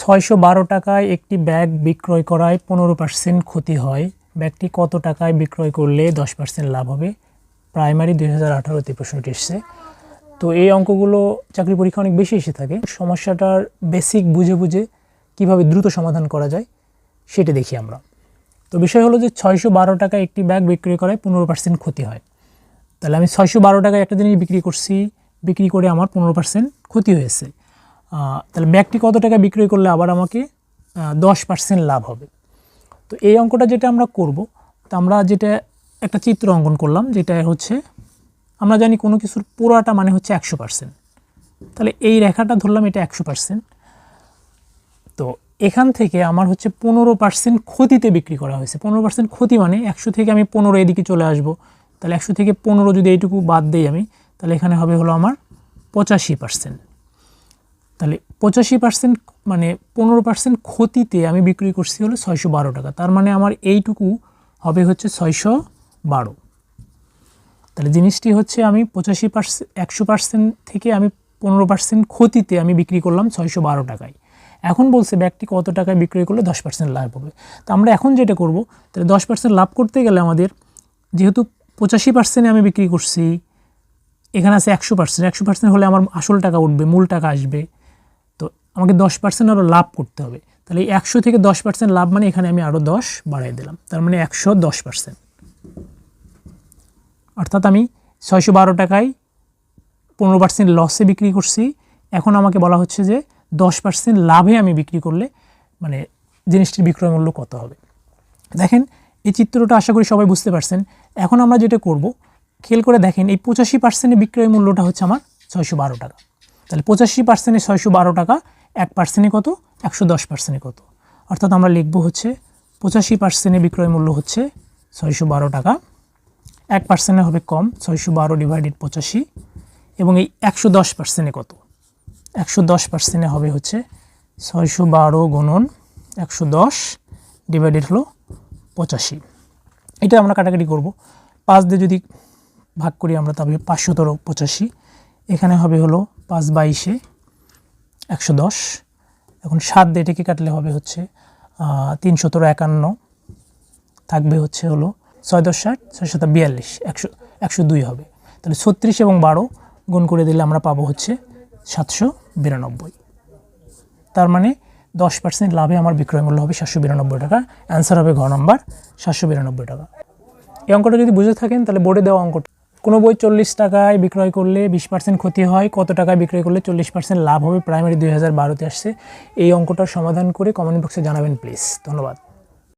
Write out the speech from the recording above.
ছয়শো বারো টাকায় একটি ব্যাগ বিক্রয় করায় পনেরো পার্সেন্ট ক্ষতি হয়। ব্যাগটি কত টাকায় বিক্রয় করলে দশ পার্সেন্ট লাভ হবে? প্রাইমারি দুই হাজার আঠারোতে প্রশ্নটি এসছে। তো এই অঙ্কগুলো চাকরি পরীক্ষা অনেক বেশি এসে থাকে। সমস্যাটার বেসিক বুঝে বুঝে কীভাবে দ্রুত সমাধান করা যায় সেটা দেখি আমরা। তো বিষয় হলো যে ছয়শো বারো টাকা একটি ব্যাগ বিক্রি করায় পনেরো পার্সেন্ট ক্ষতি হয়। তাহলে আমি ছয়শো বারো টাকায় একটা জিনিস বিক্রি করছি, বিক্রি করে আমার পনেরো পার্সেন্ট ক্ষতি হয়েছে। তাহলে ব্যাগটি কত টাকা বিক্রয় করলে আবার আমাকে দশ পার্সেন্ট লাভ হবে? তো এই অঙ্কটা যেটা আমরা করব, তা আমরা যেটা একটা চিত্র অঙ্কন করলাম, যেটা হচ্ছে আমরা জানি কোনো কিছুর পুরাটা মানে হচ্ছে একশো পার্সেন্ট তাহলে এই রেখাটা ধরলাম, এটা একশো পার্সেন্ট তো এখান থেকে আমার হচ্ছে পনেরো পার্সেন্ট ক্ষতিতে বিক্রি করা হয়েছে। পনেরো পার্সেন্ট ক্ষতি মানে একশো থেকে আমি পনেরো এদিকে চলে আসব। তাহলে একশো থেকে পনেরো যদি এইটুকু বাদ দিই আমি, তাহলে এখানে হবে হলো আমার পঁচাশি পার্সেন্ট তাহলে পঁচাশি পার্সেন্ট মানে পনেরো পার্সেন্ট ক্ষতিতে আমি বিক্রি করছি হলো ছয়শো বারো টাকা। তার মানে আমার এইটুকু হবে হচ্ছে ছয়শো বারো। তাহলে জিনিসটি হচ্ছে আমি পঁচাশি পার্সেন্ট একশো পার্সেন্ট থেকে আমি পনেরো পার্সেন্ট ক্ষতিতে আমি বিক্রি করলাম ছয়শো বারো টাকায়। এখন বলছে ব্যাগটি কত টাকায় বিক্রি করলে দশ পার্সেন্ট লাভ হবে। তো আমরা এখন যেটা করব, তাহলে দশ পার্সেন্ট লাভ করতে গেলে আমাদের যেহেতু পঁচাশি পার্সেন্টে আমি বিক্রি করছি, এখানে আছে একশো পার্সেন্ট একশো পার্সেন্ট হলে আমার আসল টাকা উঠবে, মূল টাকা আসবে। আমাকে দশ পার্সেন্ট আরও লাভ করতে হবে। তাহলে একশো থেকে দশ পার্সেন্ট লাভ মানে এখানে আমি আরও দশ বাড়াই দিলাম। তার মানে একশো দশ পার্সেন্ট অর্থাৎ আমি ছয়শো বারো টাকায় পনেরো পার্সেন্ট লসে বিক্রি করছি। এখন আমাকে বলা হচ্ছে যে দশ পার্সেন্ট লাভে আমি বিক্রি করলে মানে জিনিসটির বিক্রয় মূল্য কত হবে। দেখেন, এই চিত্রটা আশা করি সবাই বুঝতে পারছেন। এখন আমরা যেটা করব খেল করে দেখেন, এই পঁচাশি পার্সেন্টের বিক্রয় মূল্যটা হচ্ছে আমার ছয়শো বারো টাকা। তাহলে পঁচাশি পার্সেন্টে ছয়শো বারো টাকা এক পার্সেন্টে কত? একশো দশ পার্সেন্টে কত? অর্থাৎ আমরা লিখব হচ্ছে পঁচাশি পার্সেন্টে বিক্রয় মূল্য হচ্ছে ছয়শো বারো টাকা। এক পার্সেন্টে হবে কম, ছয়শো বারো ডিভাইডেড পঁচাশি। এবং এই একশো দশ পার্সেন্টে কত? একশো দশ পার্সেন্টে হবে হচ্ছে ছয়শো বারো গুণন একশো দশ ডিভাইডেড হলো পঁচাশি। এটা আমরা কাটাকাটি করব। পাঁচ দিয়ে যদি ভাগ করি আমরা তাহলে পাঁচশোতর পঁচাশি। এখানে হবে হলো পাঁচ বাইশে একশো দশ। এখন সাত দিয়ে এটাকে কাটলে হবে হচ্ছে তিনশোতর একান্ন। থাকবে হচ্ছে হলো ছয় দশ ষাট, ছয় শত বিয়াল্লিশ। একশো একশো দুই হবে। তাহলে ছত্রিশ এবং বারো গুণ করে দিলে আমরা পাবো হচ্ছে সাতশো বিরানব্বই। তার মানে দশ পার্সেন্ট লাভে আমার বিক্রয় মূল্য হবে সাতশো বিরানব্বই টাকা। অ্যান্সার হবে ঘ নম্বর, সাতশো বিরানব্বই টাকা। এই অঙ্কটা যদি বুঝে থাকেন তাহলে বোর্ডে দেওয়া অঙ্কটা কোনো বই চল্লিশ টাকায় বিক্রয় করলে বিশ পার্সেন্ট ক্ষতি হয়, কত টাকায় বিক্রয় করলে চল্লিশ পার্সেন্ট লাভ হবে? প্রাইমারি দুই হাজার বারোতে আসছে। এই অঙ্কটার সমাধান করে কমেন্ট বক্সে জানাবেন প্লিজ ধন্যবাদ।